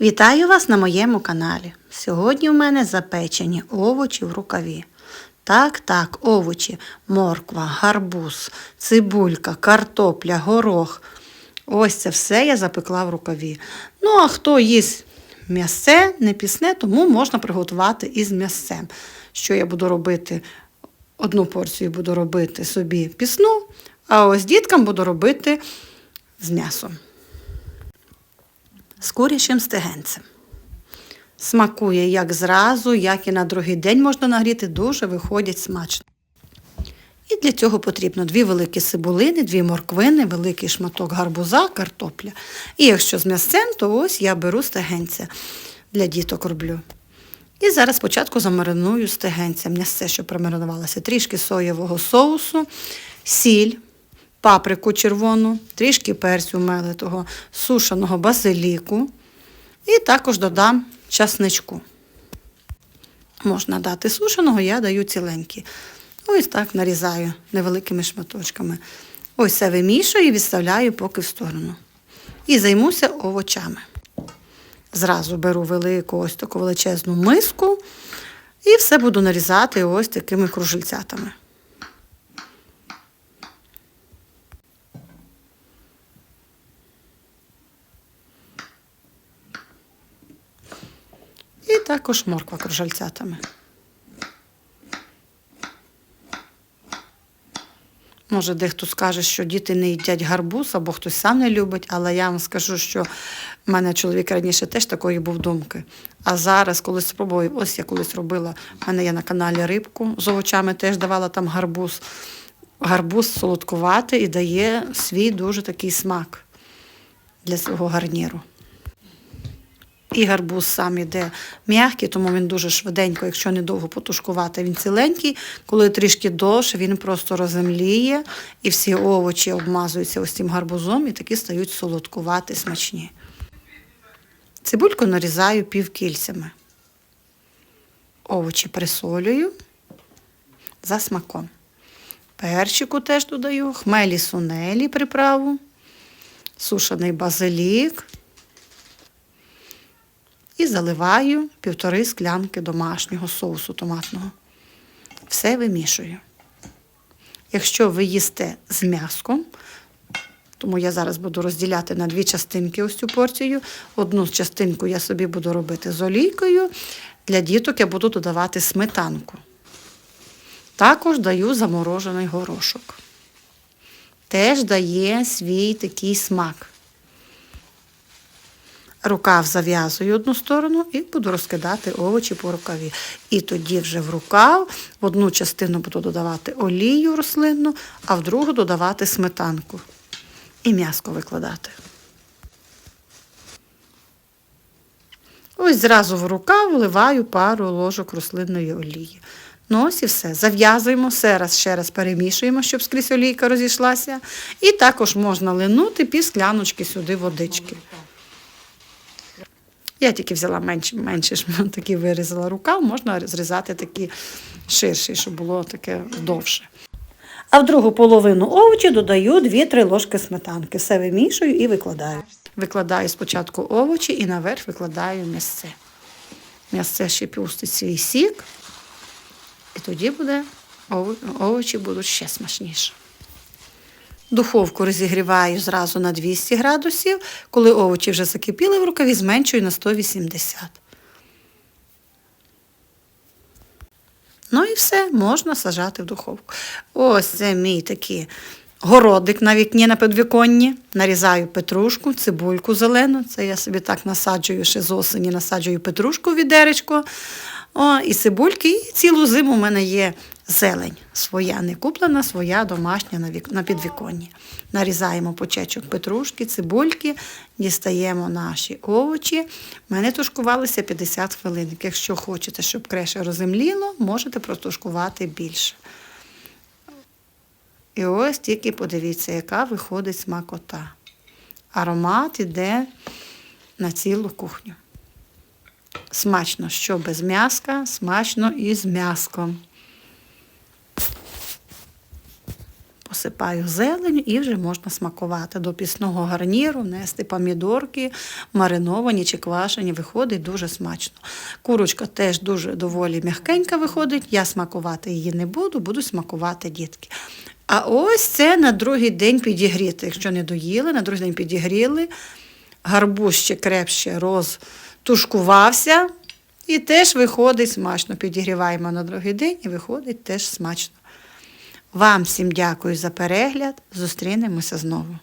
Вітаю вас на моєму каналі. Сьогодні у мене запечені овочі в рукаві. Так, так, овочі, морква, гарбуз, цибулька, картопля, горох. Ось це все я запекла в рукаві. Ну, а хто їсть м'ясце, не пісне, тому можна приготувати із м'ясцем. Що я буду робити? Одну порцію буду робити собі пісну, а ось діткам буду робити з м'ясом з курячим стегенцем. Смакує як зразу, як і на другий день можна нагріти, дуже виходять смачно. І для цього потрібно дві великі цибулини, дві морквини, великий шматок гарбуза, картопля. І якщо з м'ясцем, то ось я беру стегенця для діток роблю. І зараз спочатку замариную стегенця, м'ясце, що промаринувалося, трішки соєвого соусу, сіль, паприку червону, трішки перцю мелитого, сушеного базиліку. І також додам часничку. Можна дати сушеного, я даю ціленькі. Ось так нарізаю невеликими шматочками. Ось це вимішую і відставляю поки в сторону. І займуся овочами. Зразу беру велику ось таку величезну миску і все буду нарізати ось такими кружельцятами. І також морква кружальцятами. Може, дехто скаже, що діти не їдять гарбуз, або хтось сам не любить, але я вам скажу, що в мене чоловік раніше теж такої був думки. А зараз, коли спробую, ось я колись робила, в мене є на каналі рибку з овочами, теж давала там гарбуз. Гарбуз солодкуватий і дає свій дуже такий смак для свого гарніру. І гарбуз сам іде м'який, тому він дуже швиденько, якщо недовго потушкувати, він ціленький. Коли трішки довше, він просто роземліє, і всі овочі обмазуються ось цим гарбузом і такі стають солодкувати, смачні. Цибульку нарізаю півкільцями. Овочі присолюю за смаком. Перчику теж додаю, хмелі сунелі приправу, сушений базилік і заливаю півтори склянки домашнього соусу томатного. Все вимішую. Якщо ви їсте з м'яском, тому я зараз буду розділяти на дві частинки ось цю порцію. Одну частинку я собі буду робити з олійкою. Для діток я буду додавати сметанку. Також даю заморожений горошок. Теж дає свій такий смак. Рукав зав'язую одну сторону і буду розкидати овочі по рукаві. І тоді вже в рукав в одну частину буду додавати олію рослинну, а в другу додавати сметанку. І м'яско викладати. Ось зразу в рукав вливаю пару ложок рослинної олії. Ну ось і все. Зав'язуємо, все раз, ще раз перемішуємо, щоб скрізь олійка розійшлася. І також можна линути пів скляночки сюди водички. Я тільки взяла менше, менше такі вирізала рукав, можна зрізати такі ширші, щоб було таке довше. А в другу половину овочі додаю 2-3 ложки сметанки. Все вимішую і викладаю. Викладаю спочатку овочі і наверх викладаю м'ясце. М'ясце ще пустить свій сік, і тоді буде, овочі будуть ще смачніші. Духовку розігріваю зразу на 200 градусів. Коли овочі вже закипіли в рукаві, зменшую на 180. Ну і все, можна сажати в духовку. Ось це мій такий городик на вікні на підвіконні. Нарізаю петрушку, цибульку зелену. Це я собі так насаджую ще з осені, насаджую петрушку в відеречко. О, і цибульки, і цілу зиму в мене є зелень. Своя не куплена, своя домашня на, вік... на підвіконні. Нарізаємо почечок петрушки, цибульки, дістаємо наші овочі. У мене тушкувалися 50 хвилин. Якщо хочете, щоб креше роземліло, можете протушкувати більше. І ось тільки подивіться, яка виходить смакота. Аромат іде на цілу кухню. Смачно, що без м'яска, смачно і з м'яском. посипаю зеленю і вже можна смакувати. До пісного гарніру внести помідорки, мариновані чи квашені, виходить дуже смачно. Курочка теж дуже доволі м'якенька виходить. Я смакувати її не буду, буду смакувати дітки. А ось це на другий день підігріти. Якщо не доїли, на другий день підігріли, гарбуз ще крепше розтушкувався. І теж виходить смачно. Підігріваємо на другий день і виходить теж смачно. Вам всім дякую за перегляд. Зустрінемося знову.